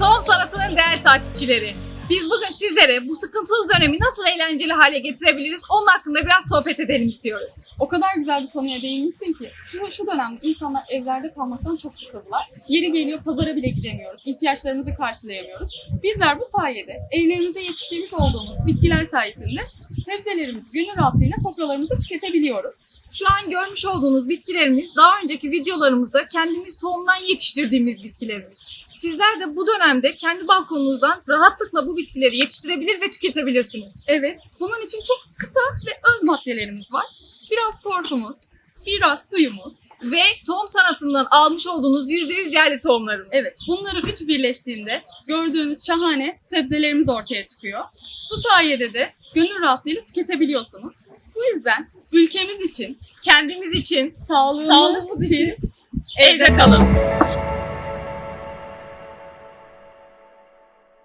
Tohum Sanatı'nın değerli takipçileri. Biz bugün sizlere bu sıkıntılı dönemi nasıl eğlenceli hale getirebiliriz onun hakkında biraz sohbet edelim istiyoruz. O kadar güzel bir konuya değinmişsin ki şu, şu dönemde insanlar evlerde kalmaktan çok sıkıldılar. Yeri geliyor pazara bile gidemiyoruz. ihtiyaçlarımızı karşılayamıyoruz. Bizler bu sayede evlerimizde yetiştirmiş olduğumuz bitkiler sayesinde sebzelerimizi gönül rahatlığıyla sofralarımızda tüketebiliyoruz. Şu an görmüş olduğunuz bitkilerimiz daha önceki videolarımızda kendimiz tohumdan yetiştirdiğimiz bitkilerimiz. Sizler de bu dönemde kendi balkonunuzdan rahatlıkla bu bitkileri yetiştirebilir ve tüketebilirsiniz. Evet, bunun için çok kısa ve öz maddelerimiz var. Biraz torfumuz, biraz suyumuz. Ve tohum sanatından almış olduğunuz %100 yerli tohumlarımız. Evet, bunların üçü birleştiğinde gördüğünüz şahane sebzelerimiz ortaya çıkıyor. Bu sayede de gönül rahatlığıyla tüketebiliyorsunuz. Bu yüzden ülkemiz için, Kendimiz için sağlığımız, Sağlığımız için için evde kalın.